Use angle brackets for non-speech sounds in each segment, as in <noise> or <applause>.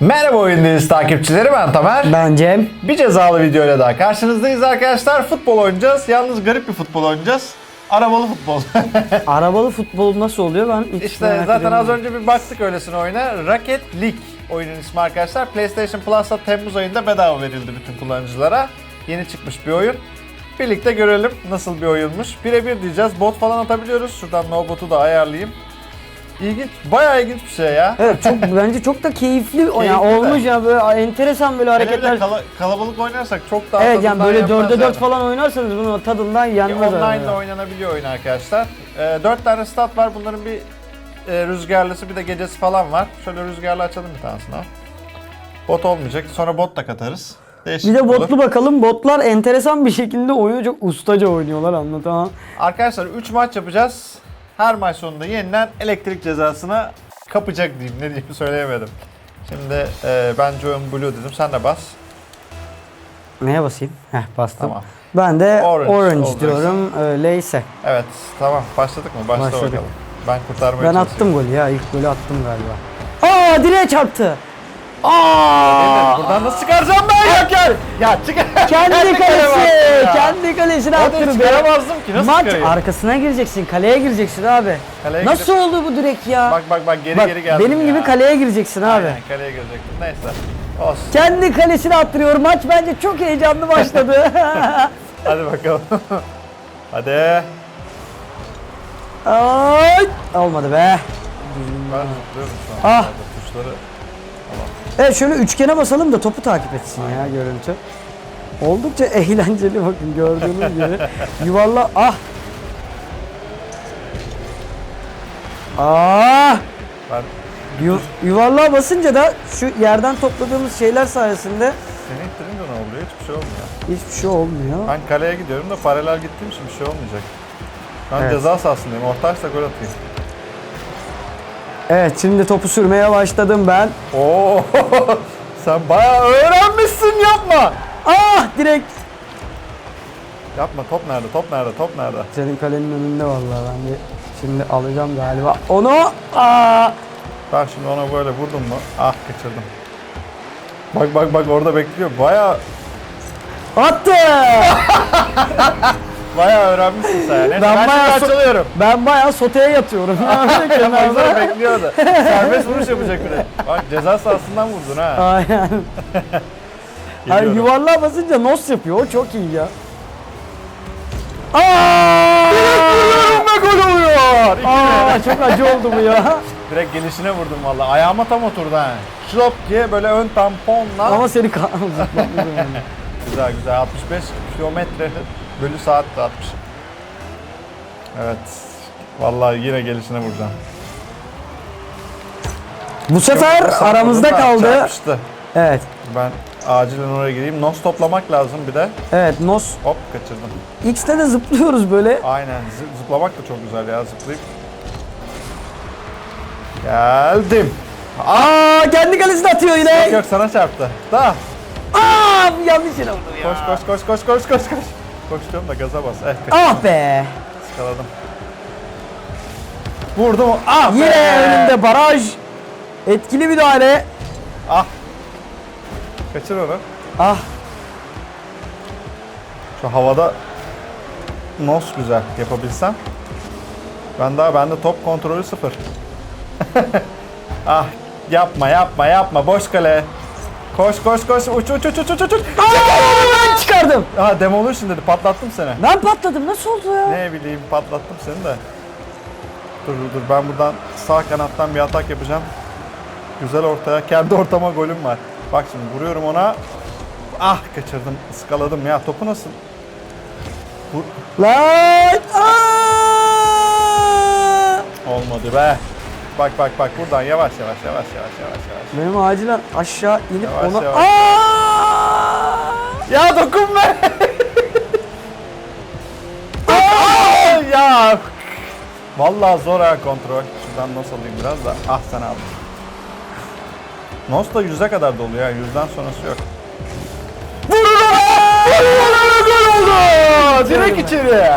Merhaba Oyundayız takipçileri ben Tamer. Ben Cem. Bir cezalı videoyla daha karşınızdayız arkadaşlar. Futbol oynayacağız. Yalnız garip bir futbol oynayacağız. Arabalı futbol. <laughs> Arabalı futbol nasıl oluyor ben hiç işte merak zaten ediyorum. az önce bir baktık öylesine oyuna. Rocket League oyunun ismi arkadaşlar. PlayStation Plus'ta Temmuz ayında bedava verildi bütün kullanıcılara. Yeni çıkmış bir oyun. Birlikte görelim nasıl bir oyunmuş. Birebir diyeceğiz. Bot falan atabiliyoruz. Şuradan no bot'u da ayarlayayım. İlginç, bayağı ilginç bir şey ya. Evet çok <laughs> bence çok da keyifli, o ya Keyifli de. olmuş ya böyle enteresan böyle Hele bir de hareketler. kala- kalabalık oynarsak çok daha Evet yani tadından böyle yapmaz 4'e 4 yani. falan oynarsanız bunun tadından yenmez. Online herhalde. de oynanabiliyor oyun arkadaşlar. Ee, 4 tane stat var. Bunların bir e, rüzgarlısı bir de gecesi falan var. Şöyle rüzgarlı açalım bir tanesini. al. Bot olmayacak. Sonra bot da katarız. Değişik Bir de olur. botlu bakalım. Botlar enteresan bir şekilde oyunu çok ustaca oynuyorlar anlatamam. Arkadaşlar 3 maç yapacağız. Her maç sonunda yenilen elektrik cezasını kapacak diyeyim. Ne diyeyim söyleyemedim. Şimdi e, ben Join Blue dedim. Sen de bas. Neye basayım? Heh bastım. Tamam. Ben de Orange orange, olacaksın. diyorum öyleyse. Evet tamam başladık mı? Başla Başladık. bakalım. Ben kurtarmaya Ben attım golü ya ilk golü attım galiba. Aa direğe çarptı. Aa! Buradan nasıl çıkaracağım ben Joker? Ya çık. Kendi kalesi, ya. kendi kalesine Hadi attırdı. çıkaramazdım ki nasıl Maç çıkarayım? arkasına gireceksin, kaleye gireceksin abi. Kaleye Nasıl oldu bu direk ya? Bak bak bak geri Bak, geri geldim benim ya. gibi kaleye gireceksin abi. Aynen kaleye girecektim. Neyse. Olsun. Kendi kalesine attırıyor. Maç bence çok heyecanlı başladı. <laughs> Hadi bakalım. <laughs> Hadi. Ay! Olmadı be. Ben zıplıyorum şu an. Ah. Tuşları. Evet şöyle üçgene basalım da topu takip etsin ya görüntü. Oldukça <laughs> eğlenceli bakın gördüğünüz gibi. Yuvarla ah. Ah! Ben Yu, yuvarlığa basınca da şu yerden topladığımız şeyler sayesinde seni ittirince ne oluyor? Hiçbir şey olmuyor. hiçbir şey olmuyor. Ben kaleye gidiyorum da paralel gittiğim için bir şey olmayacak. Ben Evet. ceza sahasındayım. Orta açsa gol atayım. Evet şimdi topu sürmeye başladım ben. Oo, <laughs> sen bayağı öğrenmişsin yapma. Ah direkt. Yapma top nerede? Top nerede? Top nerede? Senin kalenin önünde vallahi ben de şimdi alacağım galiba. Onu aa Ben şimdi ona böyle vurdum mu? Ah kaçırdım. Bak bak bak orada bekliyor. Bayağı attı. <laughs> bayağı öğrenmişsin sen. Neyse, ben, Ben bayağı so- açılıyorum. ben bayağı soteye yatıyorum. <laughs> Kenarda Kenarda. bekliyordu. Serbest vuruş yapacak bir de. Bak ceza sahasından vurdun ha. Aynen. <laughs> Hayır Geliyorum. yuvarlığa basınca nos yapıyor. O çok iyi ya. Aa! Ve gol oluyor. İki Aa, çok acı oldu bu ya. <laughs> Direkt gelişine vurdum valla. Ayağıma tam oturdu ha. Şlop diye böyle ön tamponla. Ama seni kan zıplatmadım. Güzel güzel 65 kilometre bölü saatte 60. Evet. Vallahi yine gelişine vuracağım. Bu sefer Çok aramızda kaldı. Çarpıştı. Evet. Ben acilen oraya gireyim. Nos toplamak lazım bir de. Evet Nos. Hop kaçırdım. X'te de zıplıyoruz böyle. Aynen. zı- zıplamak da çok güzel ya. Zıplayıp. Geldim. Aa kendi kalesine atıyor Yok yine. yok sana çarptı. Da. Aa yanlış yere vurdu ya. Koş koş koş koş koş koş koş. Koş diyorum da gaza bas. Eh. Ah be. Iskaladım. Vurdum. Ah be. Yine önünde baraj. Etkili müdahale. Ah. Kaçır onu. Ah. Şu havada nos güzel yapabilsem. Ben daha bende top kontrolü sıfır. <laughs> ah yapma yapma yapma boş kale. Koş koş koş uç uç uç uç uç uç. Aa, ben çıkardım. Aha demolition dedi patlattım seni. Ben patladım. Nasıl oldu ya? Ne bileyim patlattım seni de. Dur dur dur ben buradan sağ kanattan bir atak yapacağım. Güzel ortaya. Kendi ortama golüm var. Bak şimdi vuruyorum ona. Ah kaçırdım. ıskaladım ya. Topu nasıl? Vur. Lan! Aa! Olmadı be. Bak bak bak buradan yavaş yavaş yavaş yavaş yavaş yavaş. Benim acilen aşağı inip Yavaş, ona... yavaş. Aa! Ya dokunma. Aa, ya. Vallahi zor ha kontrol. Şuradan nos alayım biraz da. Ah sen aldın. Nos da yüze kadar dolu ya. Yüzden sonrası yok. Vurun! Gol oldu! Direkt içeri.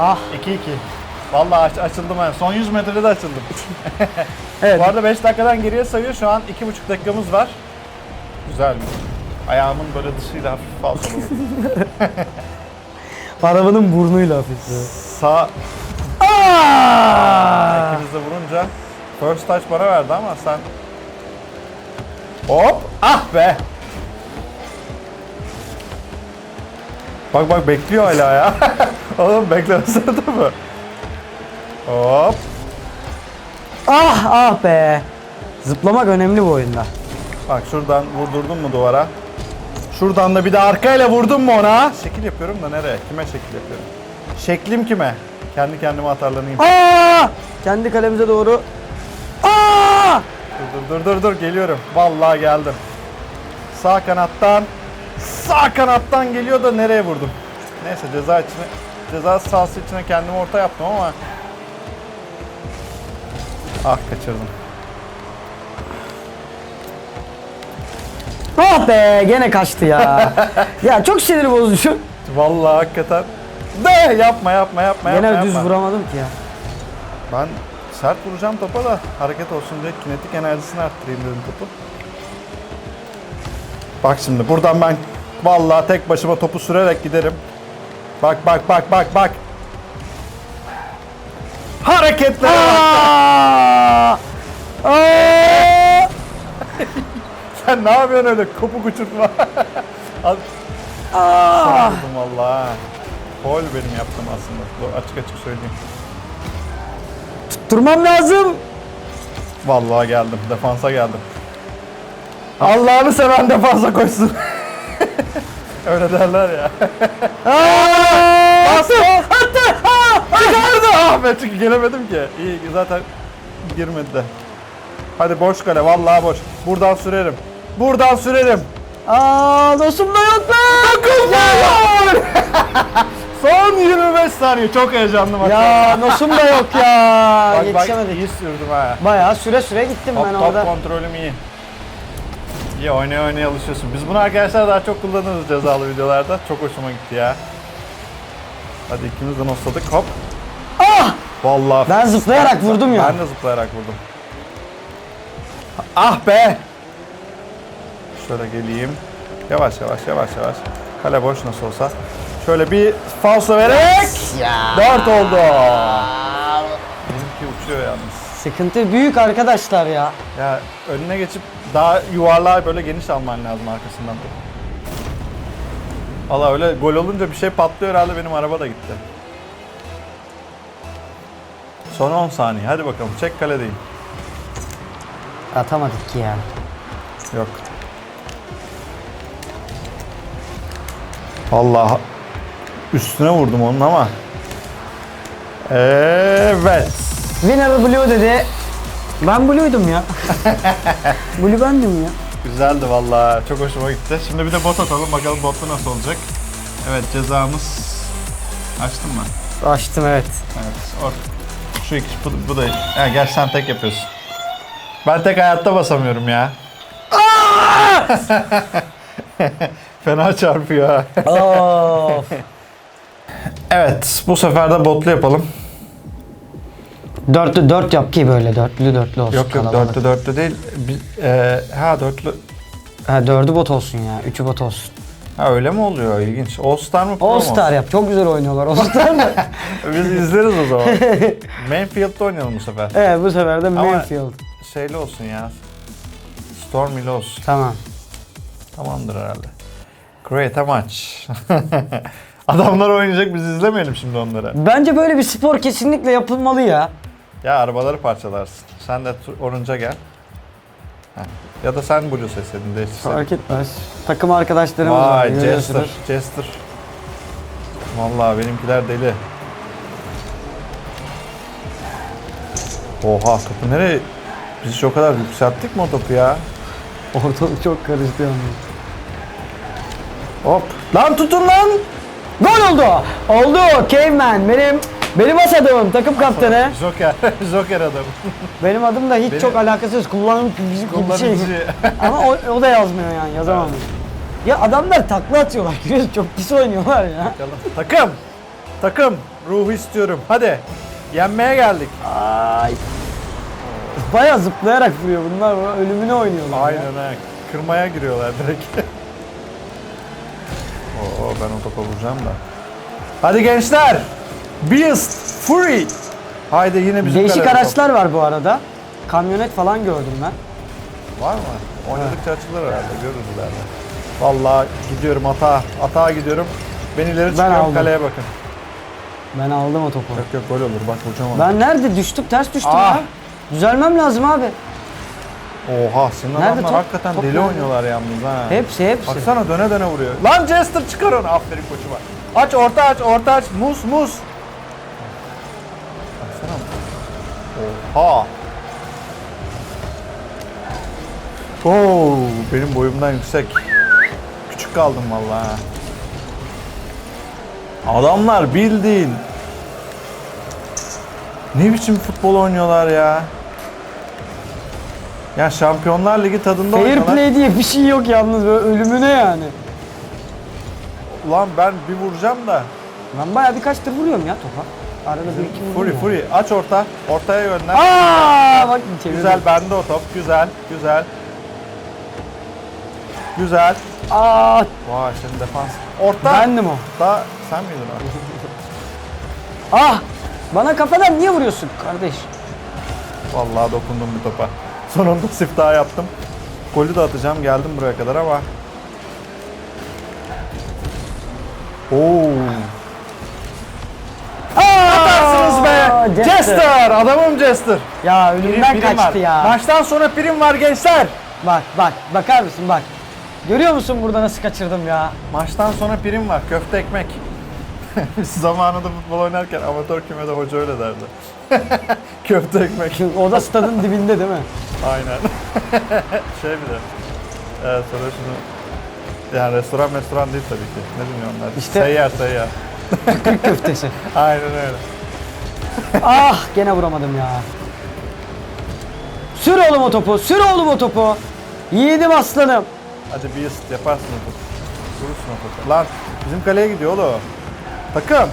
Ah 2-2. Vallahi aç- açıldım ben. Son 100 metrede de açıldım. evet. Bu arada 5 dakikadan geriye sayıyor. Şu an 2,5 dakikamız var. Güzel. Ayağımın böyle dışıyla hafif falsolu. <laughs> Arabanın burnuyla hafif. böyle. Sağ Aa! ikimiz de vurunca first touch bana verdi ama sen Hop! Ah be! Bak bak bekliyor hala ya. <laughs> Oğlum beklemesene de mi? Hop! Ah ah be. Zıplamak önemli bu oyunda. Bak şuradan vurdurdun mu duvara? Şuradan da bir de arkayla vurdun mu ona? Şekil yapıyorum da nereye? Kime şekil yapıyorum? Şeklim kime? Kendi kendime atarlanayım. Aa! Kendi kalemize doğru. Aa! Dur dur dur dur dur geliyorum. Vallahi geldim. Sağ kanattan sağ kanattan geliyor da nereye vurdum? Neyse ceza içine ceza sahası içine kendimi orta yaptım ama Ah kaçırdım. Ah be gene kaçtı ya. <laughs> ya çok sinir bozucu. Vallahi hakikaten de yapma yapma yapma Gene yapma. düz yapma. vuramadım ki ya. Ben sert vuracağım topa da hareket olsun diye kinetik enerjisini arttırayım dedim topu. Bak şimdi buradan ben vallahi tek başıma topu sürerek giderim. Bak bak bak bak bak. Hareketlere bak. Aa! Aa! Ne yapıyorsun öyle kopuk uçurtma? Aa! <laughs> Vurdum valla. Foul benim yaptım aslında. Bu açık açık söyleyeyim. Durmam lazım. Vallahi geldim. Defansa geldim. Allah'ını seven defansa koşsun. <laughs> Öyle derler ya. Aa! Attı! Attı! Aa! Çıkardı! Ah be çünkü gelemedim ki. İyi zaten girmedi de. Hadi boş kale vallahi boş. Buradan sürerim. Buradan sürerim. Aa! Dostum da yok lan! <laughs> Son 25 saniye çok heyecanlı maç. Ya nosum da yok ya. bak bak Yetişemedik. iyi sürdüm ha. Bayağı süre süre gittim Top, ben top orada. kontrolüm iyi. İyi oynaya oynaya alışıyorsun. Biz bunu arkadaşlar daha çok kullanırız cezalı videolarda. Çok hoşuma gitti ya. Hadi ikimiz de nosladık. Hop. Ah! Vallahi. Ben zıplayarak vurdum ya. Ben de zıplayarak vurdum. Ah be! Şöyle geleyim. Yavaş yavaş yavaş yavaş. Kale boş nasıl olsa. Şöyle bir falso vererek. Ya. 4 oldu. Benimki uçuyor yalnız. Sıkıntı büyük arkadaşlar ya. Ya önüne geçip daha yuvarlağı böyle geniş alman lazım arkasından. Valla öyle gol olunca bir şey patlıyor herhalde benim araba da gitti. Son 10 saniye hadi bakalım çek kaledeyim. Atamadık ki ya. Yok. Allah üstüne vurdum onun ama. Evet. Winner Blue dedi. Ben Blue'ydum ya. <laughs> Blue bendim ya. Güzeldi vallahi. Çok hoşuma gitti. Şimdi bir de bot atalım bakalım botta nasıl olacak. Evet cezamız açtın mı? Açtım evet. Evet. Or şu iki bu, bu da. Ha, gel sen tek yapıyorsun. Ben tek hayatta basamıyorum ya. <laughs> Fena çarpıyor ha. Of. Evet, bu sefer de botlu yapalım. Dörtlü dört yap ki böyle dörtlü dörtlü olsun. Yok yok kalabalık. dörtlü dörtlü değil. Bir, e, ha dörtlü. Ha, dördü bot olsun ya. Üçü bot olsun. Ha öyle mi oluyor? İlginç. All Star mı? Pro All? Star yap. Çok güzel oynuyorlar All Star da. <laughs> Biz izleriz o zaman. <laughs> Mainfield'da oynayalım bu sefer. evet bu sefer de Mayfield. Şeyli olsun ya. Storm ile olsun. Tamam. Tamamdır herhalde. Create a match. <laughs> Adamlar oynayacak biz izlemeyelim şimdi onları. Bence böyle bir spor kesinlikle yapılmalı ya. Ya arabaları parçalarsın. Sen de orunca gel. Heh. Ya da sen Blue sesledin değiştirsen. Fark etmez. Takım arkadaşlarımız var. Vay. Jester, Jester. Vallahi benimkiler deli. Oha topu nereye? Biz o kadar yükselttik mi o topu ya? Ortalık çok karıştı yalnız. Hop. Lan tutun lan! Gol oldu. Oldu. Caveman. Benim benim asadım takım kaptanı. <laughs> Joker. <laughs> Joker adam. Benim adım da hiç Benim- çok alakasız. Kullanım bizim gibi bir şey. Kullanıcı. <laughs> Ama o, o da yazmıyor yani yazamam. Ya adamlar takla atıyorlar. Görüyorsun çok pis oynuyorlar ya. Bakalım. Takım. Takım. Ruhu istiyorum. Hadi. Yenmeye geldik. Ay. Baya zıplayarak vuruyor bunlar. Ölümüne oynuyorlar. ya. Aynen ha. kırmaya giriyorlar direkt. Ben o topa vuracağım da. Hadi gençler. Beast Fury. Haydi yine bizim Değişik kalede top. araçlar var bu arada. Kamyonet falan gördüm ben. Var mı? Oynadıkça açılır herhalde. Görürüz ileride. Vallahi gidiyorum atağa. Atağa gidiyorum. Ben ileri çıkıyorum aldım. kaleye bakın. Ben aldım o topu. Yok yok gol olur bak hocam. Ben nerede düştüm? Ters düştüm Ah. ya. Düzelmem lazım abi. Oha senin Nerede adamlar top? hakikaten Top deli nerede? oynuyorlar yalnız ha. Hepsi hepsi. Baksana döne döne vuruyor. Lan Jester çıkar onu. Aferin koçuma. Aç orta aç orta aç. Mus mus. Baksana. Oha. Oo, benim boyumdan yüksek. Küçük kaldım vallahi. ha. Adamlar bildiğin ne biçim futbol oynuyorlar ya. Ya Şampiyonlar Ligi tadında Fair oynuyorlar. play diye bir şey yok yalnız böyle ölümüne yani. Ulan ben bir vuracağım da. Ben bayağı birkaç tır vuruyorum ya topa. Arada bir iki vuruyorum. Fury aç orta. Ortaya gönder. Aa bak çevirdim. Güzel bende o top. Güzel. Güzel. Güzel. Aa Vay şimdi defans. Orta. bendim o. Da sen miydin o? <laughs> Ah bana kafadan niye vuruyorsun kardeş? Vallahi dokundum bir topa. Sonunda siftah yaptım. Golü de atacağım. Geldim buraya kadar ama. Oo. Atarsınız be. Jester. Adamım Jester. Ya Prim- önümden prim kaçtı var. ya. Maçtan sonra prim var gençler. Bak bak bakar mısın bak. Görüyor musun burada nasıl kaçırdım ya? Maçtan sonra prim var. Köfte ekmek. <laughs> Zamanında futbol oynarken amatör kümede hoca öyle derdi. <laughs> Köfte ekmek. O da stadın dibinde değil mi? Aynen. <laughs> şey bir de. Evet sonra şunu. Yani restoran restoran değil tabii ki. Ne bileyim onlar. İşte- Seyyar seyyar. Türk <laughs> köftesi. Aynen öyle. ah gene vuramadım ya. Sür oğlum o topu, sür oğlum o topu. Yiğidim aslanım. Hadi bir ısıt yaparsın o topu. Vurursun o topu. Lan bizim kaleye gidiyor oğlum. Takım.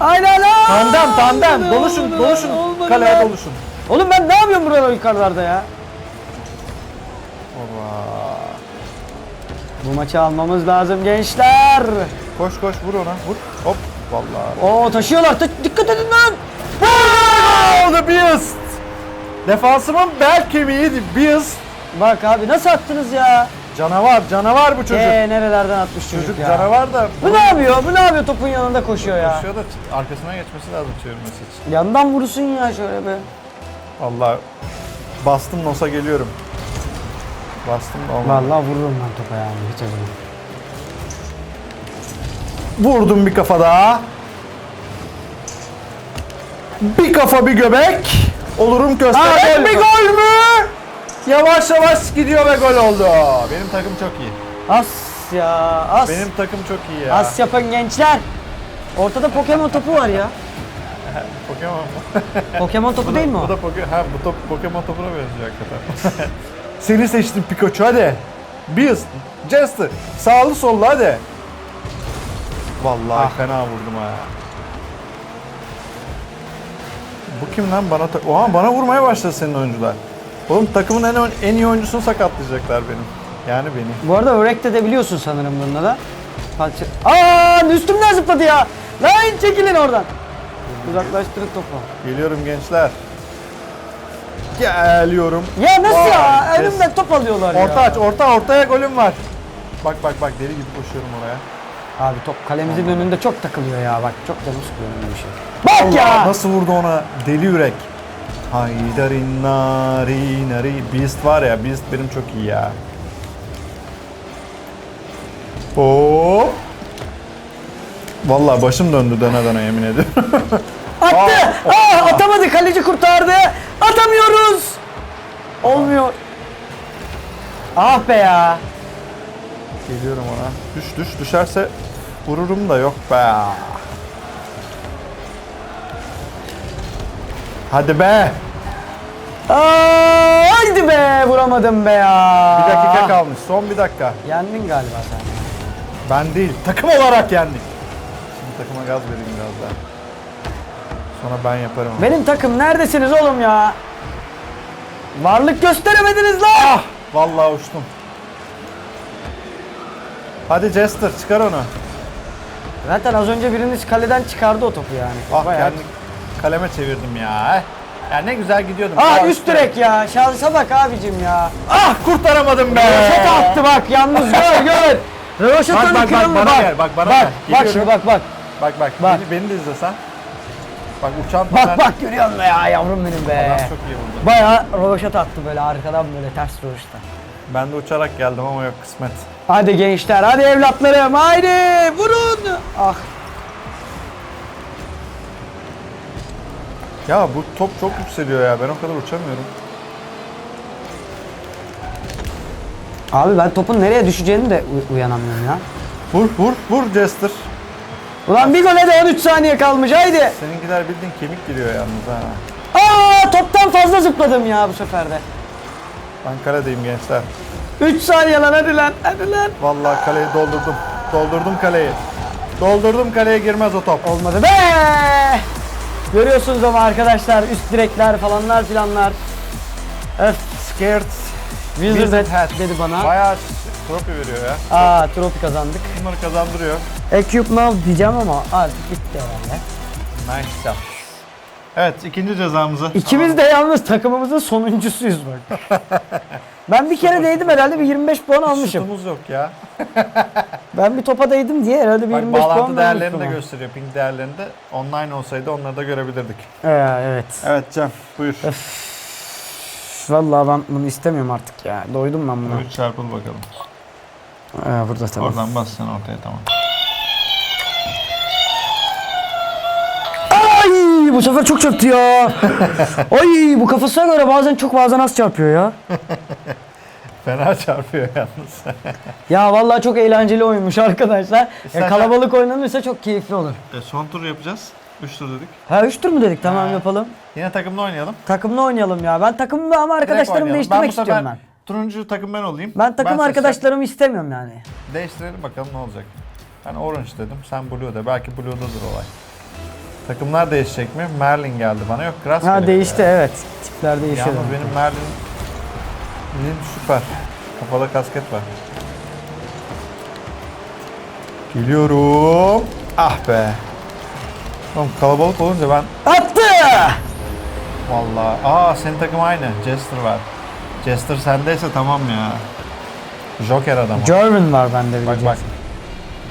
Aynen lan. Tandem tandem. Doluşun doluşun. Kaleye doluşun. Oğlum ben ne yapıyorum burada yukarılarda ya? Oba. Bu maçı almamız lazım gençler. Koş koş vur ona. Vur. Hop. Vallahi. Oo taşıyorlar. Ta- dikkat edin lan. oldu Beast. Defansımın bel kemiğiydi Beast. Bak abi nasıl attınız ya? Canavar, canavar bu çocuk. Ee, nerelerden atmış çocuk, çocuk ya? canavar da Bu ne yapıyor? Bu ne yapıyor? Topun yanında koşuyor ya. koşuyor da arkasına geçmesi lazım çevirmesi için. Yandan vursun ya şöyle be. Allah bastım nosa geliyorum. Bastım da olmadı. Vallahi vururum ben topa yani hiç acımam. Vurdum bir kafa daha. Bir kafa bir göbek. Olurum köstebek. Aa, gol. bir gol mü? Yavaş yavaş gidiyor ve gol oldu. Benim takım çok iyi. As ya as. Benim takım çok iyi ya. As yapın gençler. Ortada Pokemon topu var ya. <laughs> Pokemon mu? Pokemon topu değil mi Bu o? da Poke ha bu top Pokemon topuna benziyor hakikaten. <laughs> Seni seçtim Pikachu hadi. Beast, Jester, sağlı sollu hadi. Vallahi Ah. fena vurdum ha. Bu kim lan bana ta- Oha bana vurmaya başladı senin oyuncular. Oğlum takımın en en iyi oyuncusunu sakatlayacaklar benim. Yani beni. Bu arada öğrekt edebiliyorsun sanırım bununla da. Parça... Aa üstümden zıpladı ya. Lan çekilin oradan. Uzaklaştırın topu. Geliyorum gençler. Geliyorum. Ya nasıl Vay, ya? kes. Önümden top alıyorlar ya. Orta aç, orta ortaya golüm var. Bak bak bak deli gibi koşuyorum oraya. Abi top kalemizin önünde çok takılıyor ya. Bak çok canım sıkıyor bir şey. Bak Allah, ya. Nasıl vurdu ona deli yürek. Haydarin nari nari. Beast var ya Beast benim çok iyi ya. Hop. Vallahi başım döndü döne döne yemin ediyorum. <laughs> Attı. Aa, Aa, atamadı. Kaleci kurtardı. Atamıyoruz. Olmuyor. Ah be ya. Geliyorum ona. Düş düş düşerse vururum da yok be. Hadi be. Aa, haydi be vuramadım be ya. Bir dakika kalmış. Son bir dakika. Yendin galiba sen. Ben değil. Takım olarak yendik. Şimdi takıma gaz vereyim biraz daha. Sonra ben yaparım. onu. Benim takım neredesiniz oğlum ya? Varlık gösteremediniz lan. Ah! Vallahi uçtum. Hadi Jester çıkar onu. Zaten az önce biriniz kaleden çıkardı o topu yani. Ah Bayağı- kendi kaleme çevirdim ya. Ya ne güzel gidiyordum. Aa Aa, üst direk ya. Şansa bak abicim ya. Ah kurtaramadım be. Röveşata attı bak yalnız gör <laughs> gör. Röveşatanın Bak, bak, bak, bana gel, bak, bana bak, gel. Bak şimdi bak bak. Bak bak, Bak. Beni, beni de izlesen. Bak uçan Bak taner- bak görüyor musun ya yavrum benim be. Adam çok iyi vurdu. Bayağı röveşata attı böyle arkadan böyle ters röveşata. Ben de uçarak geldim ama yok kısmet. Hadi gençler hadi evlatlarım haydi vurun. Ah Ya bu top çok yükseliyor ya. Ben o kadar uçamıyorum. Abi ben topun nereye düşeceğini de u- uyanamıyorum ya. Vur vur vur Jester. Ulan bir gole de 13 saniye kalmış haydi. Seninkiler bildiğin kemik giriyor yalnız ha. Aa toptan fazla zıpladım ya bu sefer de. Ben kaledeyim gençler. 3 saniye lan hadi lan hadi lan. Vallahi kaleyi doldurdum. Doldurdum kaleyi. Doldurdum kaleye girmez o top. Olmadı be. Görüyorsunuz ama arkadaşlar üst direkler falanlar filanlar. Öf. Scared. Wizard Wizard Hat dedi bana. Bayağı trophy veriyor ya. Aa trofi kazandık. Bunları kazandırıyor. Equip now diyeceğim ama artık bitti herhalde. Nice job. Evet ikinci cezamızı. İkimiz de yalnız takımımızın sonuncusuyuz bak. <laughs> ben bir kere değdim herhalde bir 25 puan almışım. Şutumuz yok ya. <laughs> Ben bir topa değdim diye herhalde bir Bak 25 puan bağlantı değerlerini de vermiştim. gösteriyor. Ping değerlerini de. Online olsaydı onları da görebilirdik. Ee, evet. Evet Cem buyur. Vallahi ben bunu istemiyorum artık ya. Doydum ben buna. Buyur çarpıl bakalım. Ee, burada tamam. Oradan bas sen ortaya tamam. Ay bu sefer çok çarptı ya. <laughs> Ay bu kafasına göre bazen çok bazen az çarpıyor ya. <laughs> Fena <laughs> çarpıyor yalnız. <laughs> Ya vallahi çok eğlenceli oyunmuş arkadaşlar. Ya, İstersen- kalabalık oynanırsa çok keyifli olur. e, son tur yapacağız. 3 tur dedik. Ha 3 tur mu dedik? Tamam Ha. yapalım. Yine takımla oynayalım. Takımla oynayalım ya. Ben takımımı ama arkadaşlarımı oynayalım. değiştirmek bu sefer istiyorum ben. Turuncu takım ben olayım. Ben takım seçeceğim. arkadaşlarımı istemiyorum yani. Değiştirelim bakalım ne olacak. Ben orange dedim. Sen blue de. Belki blue'dadır olay. Takımlar değişecek mi? Merlin geldi bana. Yok Grass Ha geldi. değişti evet. Tipler değişiyor. Yalnız benim Merlin'in süper. Kafada kasket var. Geliyorum. Ah be. Oğlum kalabalık olunca ben Attı! vallahi aa senin takım aynı. Jester var. Jester sendeyse tamam ya. Joker adam. German var bende bir Bak bak.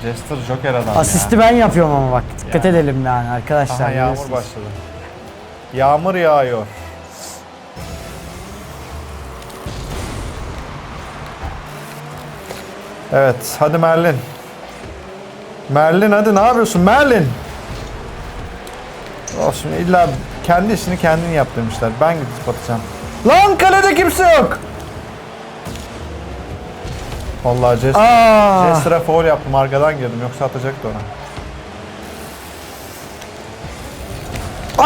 Jester Joker adam Asisti ben yapıyorum ama bak. Dikkat Ya. edelim yani ya. arkadaşlar. Aha yağmur biliyorsunuz. başladı. Yağmur yağıyor. Evet, hadi Merlin. Merlin hadi ne yapıyorsun Merlin? Olsun illa kendi işini kendin yap demişler. Ben gidip atacağım. Lan kalede kimse yok. Vallahi Jester, Jester'a foul yaptım arkadan girdim yoksa atacaktı ona.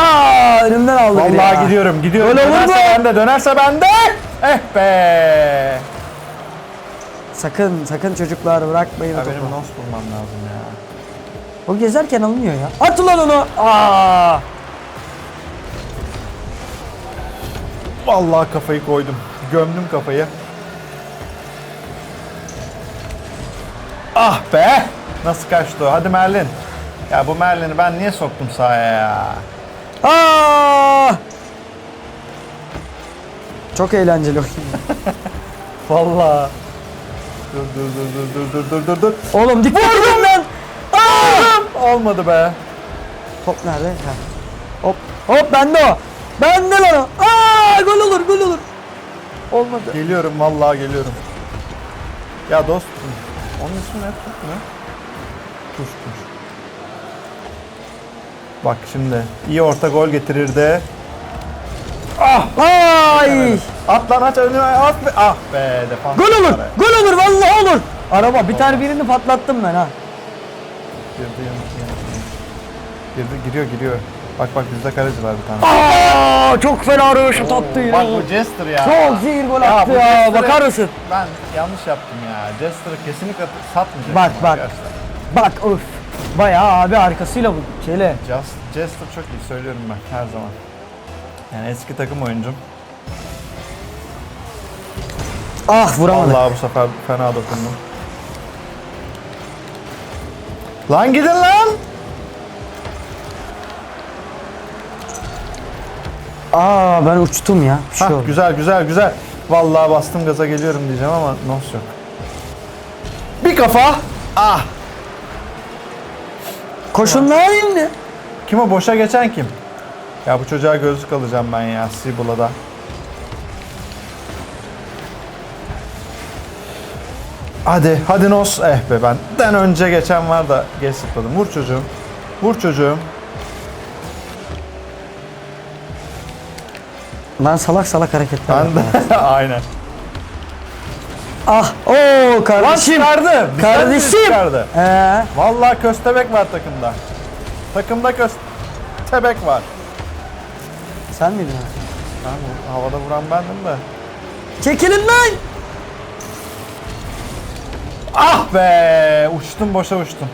aa önümden aldı biri Vallahi ya. gidiyorum, gidiyorum. Öyle olur dönerse mu? bende, dönerse bende. Eh be. Sakın sakın çocuklar bırakmayın Ya benim nos bulmam lazım ya. O gezerken alınıyor ya. At ulan onu. Aa! Vallahi kafayı koydum. Gömdüm kafayı. Ah be. Nasıl kaçtı? Hadi Merlin. Ya bu Merlin'i ben niye soktum sahaya ya? Aa! Çok eğlenceli oyun. <laughs> Vallahi. Dur dur dur dur dur dur dur dur. Oğlum dikkat edin lan. Aa! Olmadı be. Top nerede? Ha. Hop. Hop bende o. Bende lan o. Aa, gol olur gol olur. Olmadı. Geliyorum vallahi geliyorum. Ya dostum. Onun ismi ne? Tut mu? Tuş tuş. Bak şimdi iyi orta gol getirir de. Ay! At lan aç önüne at be. Ah be defans. Gol olur. Araya. Gol olur vallahi olur. Araba bir tane birini patlattım ben ha. Girdi. Girdi giriyor giriyor. Bak bak bizde kaleci var bir tane. Aa, çok fena röveşat attı ya. Bak bu Jester ya. Çok zehir gol attı bu ya. Jester'ı- Bakar mısın? Ben yanlış yaptım ya. Jester'ı kesinlikle satmayacaktım. Bak, bak. arkadaşlar. Bak öf. Bayağı abi arkasıyla bu şeyle. Just, Jester çok iyi söylüyorum ben her zaman. Yani eski takım oyuncum. Ah vuramadı. Vallahi bu sefer fena dokundum. Lan gidin lan. Aa ben uçtum ya. Bir şey Hah, oldu. güzel güzel güzel. Vallahi bastım gaza geliyorum diyeceğim ama nos yok. Bir kafa. Ah. Koşun lan? Kim o boşa geçen kim? Ya bu çocuğa gözlük alacağım ben ya Sibula'da. Hadi, hadi Nos. Eh be benden önce geçen var da geç zıpladım. Vur çocuğum. Vur çocuğum. Lan salak salak hareketler. Ben yapma. de <laughs> aynen. Ah o Lan kardeşim. çıkardı. Bizden biri Kardeşim. Çıkardı. Ee, Vallahi köstebek var takımda. Takımda köstebek var. sen miydin bu- havada vuran bendim de. Çekilin lan. Ah be! Uçtum boşa uçtum.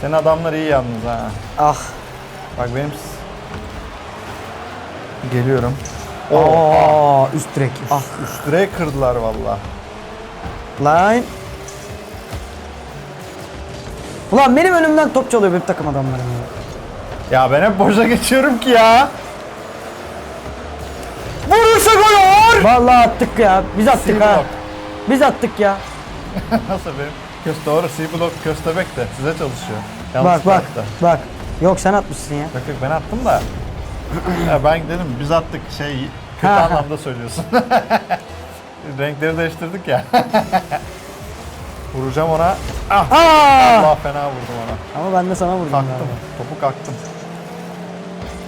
Senin adamlar iyi yalnız ha. Ah. Bak benim geliyorum. Aa üst direk. Ah. Üst direği kırdılar valla. Lan. Ulan benim önümden top çalıyor benim takım adamlarım ya. Ya ben hep boşa geçiyorum ki ya. Vurursa gol olur. Vallahi attık ya. Biz attık Seal ha. Biz attık ya. <laughs> Nasıl benim? Köste doğru C block köstebek de size çalışıyor. Yalnız Bak bak farklı. bak. Yok sen atmışsın ya. Yok yok ben attım da. <clears throat> ya ben dedim biz attık şey kötü Ha, ha. anlamda söylüyorsun. <laughs> Renkleri değiştirdik ya. <laughs> Vuracağım ona. Ah! Aa! Allah fena vurdum ona. Ama ben de sana vurdum Kalktım. galiba. Topu kalktım.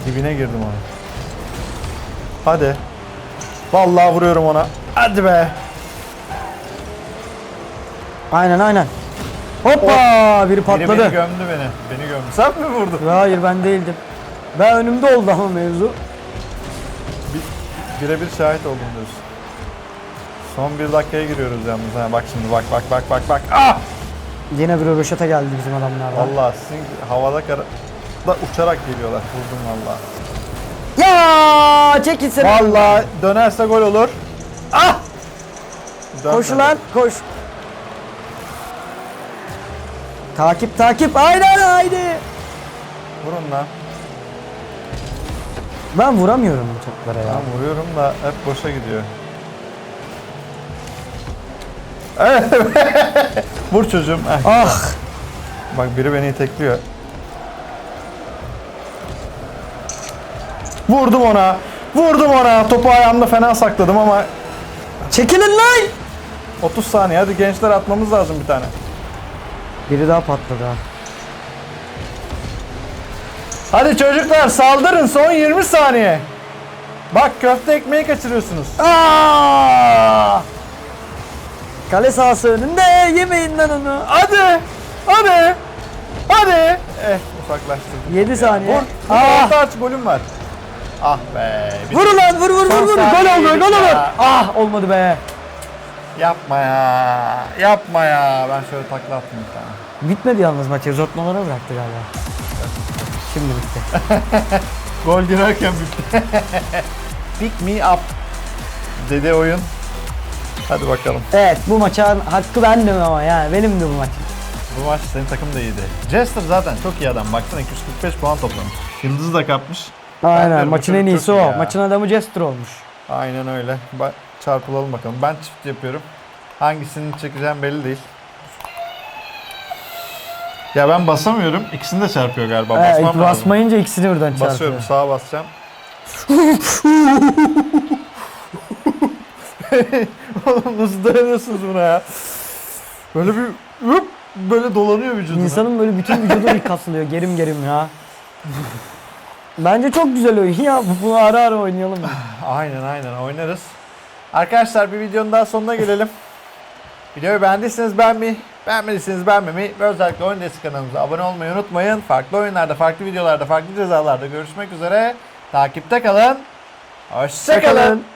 Dibine girdim ona. Hadi. Vallahi vuruyorum ona. Hadi be. Aynen aynen. Hoppa! Biri Biri patladı. beni gömdü beni. Beni gömdü. Sen mi vurdun? Hayır ben değildim. Ben önümde oldu ama mevzu. Bir- Birebir şahit oldum diyorsun. Son bir dakikaya giriyoruz yalnız. Ha, bak şimdi bak bak bak bak bak. Ah! Yine bir röveşata geldi bizim adamlardan. Vallahi sizin havada kara... da uçarak geliyorlar. Vurdum vallahi. Ya çek gitsene. Vallahi dönerse gol olur. Ah! Dönmedi. Koş lan koş. Takip takip aynen haydi. Vurun lan. Ben vuramıyorum bu toplara ya. Ben vuruyorum da hep boşa gidiyor. Evet. <laughs> Vur çocuğum. Eh, Ah Bak biri beni itekliyor. Vurdum ona. Vurdum ona. Topu ayağımda fena sakladım ama çekilin lan. 30 saniye. Hadi gençler atmamız lazım bir tane. Biri daha patladı ha. Hadi çocuklar saldırın. Son 20 saniye. Bak köfte ekmeği kaçırıyorsunuz. Aa! Kale sahası önünde yemeyin lan onu. Hadi. Hadi. Hadi. Eh uzaklaştırdım. 7 saniye. Vur. Vur. Ah! Orta aç golüm var. Ah be. bir- Vur lan vur vur vur Son vur. Gol oldu gol olur. Ah olmadı be. Yapma ya. Yapma ya. Ben şöyle takla attım bir tane. Bitmedi yalnız maç. Uzatmalara bıraktı galiba. Şimdi bitti. <laughs> Gol girerken bitti. <laughs> Pick me up. Dedi oyun. Hadi bakalım. Evet bu maçın hakkı bendim ama yani benim de bu maç. Bu maç senin takım da iyiydi. Jester zaten çok iyi adam. Baksana 245 puan toplamış. Yıldızı da kapmış. Aynen bu maçın en iyisi o. ya. Maçın adamı Jester olmuş. Aynen öyle. Ba- çarpılalım bakalım. Ben çift yapıyorum. Hangisini çekeceğim belli değil. Ya ben basamıyorum. İkisini de çarpıyor galiba. Ee, Basmam lazım. basmayınca ikisini birden çarpıyor. Basıyorum. Sağa basacağım. <laughs> Oğlum nasıl dayanıyorsunuz buna ya? Böyle bir hıp böyle dolanıyor vücuduna. İnsanın böyle bütün vücudu bir kasılıyor gerim gerim ya. Bence çok güzel oyun ya. Bunu ara ara oynayalım. Aynen aynen oynarız. Arkadaşlar bir videonun daha sonuna gelelim. Videoyu beğendiyseniz beğenmeyi, beğenmediyseniz beğenmemeyi ve özellikle Oyun Destek kanalımıza abone olmayı unutmayın. Farklı oyunlarda, farklı videolarda, farklı cezalarda görüşmek üzere. Takipte kalın. Hoşçakalın. Hoşçakalın.